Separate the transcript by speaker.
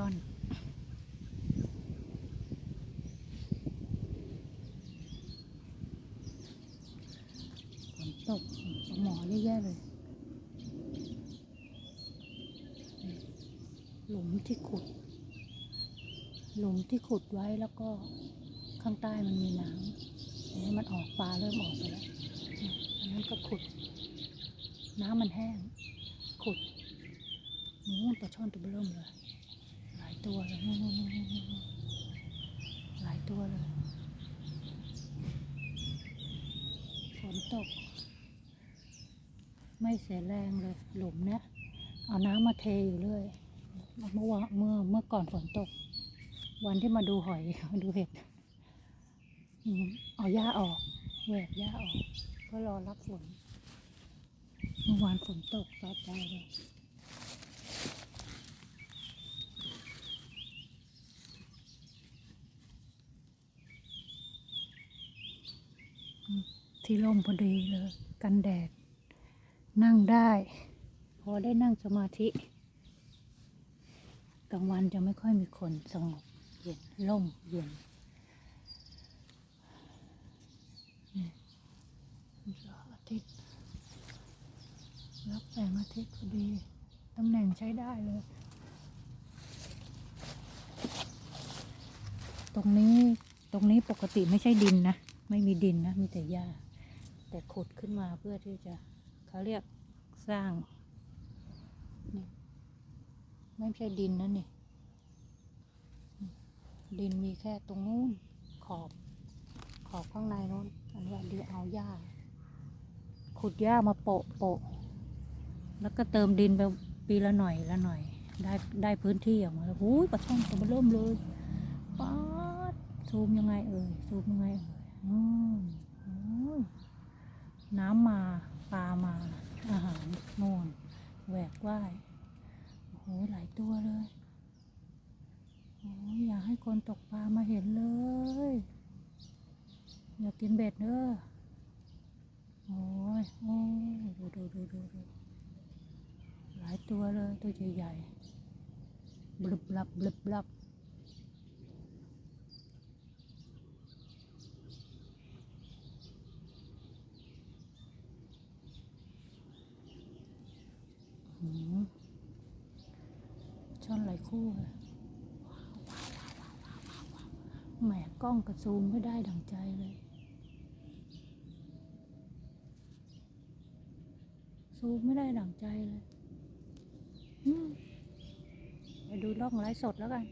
Speaker 1: ช่อน ฝนตกหมอเยอะแยะเลย หลุมที่ขุด หลุมที่ขุดไว้แล้วก็ข้างใต้มันมีน้ำเห็นไหมมันออกปลาเริ่มออกไปแล้วอันนั้นก็ขุด น้ำมันแห้ง ขุดหนู้นปลาช่อนตัวเริ่มเลย ตัวเลยนู่นนู่นนู่นหลายตัวเลย ฝนตก ไม่เสียแรงเลย หลุมเนี้ยเอาน้ำมาเทอยู่เรื่อย เมื่อวานเมื่อเมื่อก่อนฝนตก วันที่มาดูหอยมาดูเห็ดเอาหญ้าออกแหวกหญ้าออกเพื่อรอรับฝน เมื่อวานฝนตกสะใจเลยอืม ที่ร่มพอดีเลย กันแดด นั่งได้ พอได้นั่งสมาธิ กลางวันจะไม่ค่อยมีคนสงบเย็นร่มเย็นนี่พระอาทิตย์รับแสงอาทิตย์พอดีตำแหน่งใช้ได้เลย ตรงนี้ตรงนี้ปกติไม่ใช่ดินนะ ไม่มีดินนะ มีแต่หญ้า แต่ขุดขึ้นมาเพื่อที่จะเขาเรียกสร้างนี่ไม่ใช่ดินนะนี่ ดินมีแค่ตรงนู้นขอบขอบข้างในนู้นอันนี้ดีเอาหญ้า ขุดหญ้ามาโปะโปะ แล้วก็เติมดินไปปีละหน่อยละหน่อย ได้ได้พื้นที่ออกมาแล้วหูยปลาช่อนตัวมันเริ่มเลยป๊าดซูมยังไงเอ่ยซูมยังไงเอ่ยอืมโอ้ย น้ำมาปลามาอาหารโน่นแหวกว่ายโอ้โหหลายตัวเลยโอ้ยอยากให้คนตกปลามาเห็นเลย อยากกินเบ็ดเด้อโอ้ยโอ้ดูดูดูดูดูหลายตัวเลยตัวใหญ่ๆบลึบลับบลึบลับหืม ช้อนหลายคู่เลยแหมกล้องกระซูมไม่ได้ดังใจเลย ซูมไม่ได้ดังใจเลยมไปดูล่องไลฟ์สดแล้วกัน